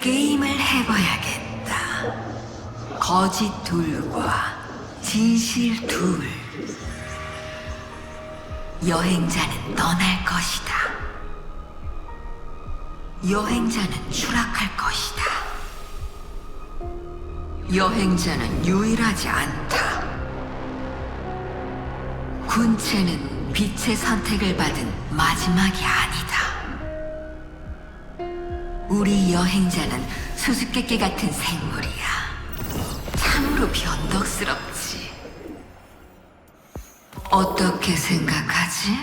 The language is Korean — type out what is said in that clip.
게임을 해봐야겠다. 거짓 둘과 진실 둘. 여행자는 떠날 것이다. 여행자는 추락할 것이다. 여행자는 유일하지 않다. 군체는 빛의 선택을 받은 마지막이 아니다. 우리 여행자는 수수께끼 같은 생물이야. 참으로 변덕스럽지. 어떻게 생각하지?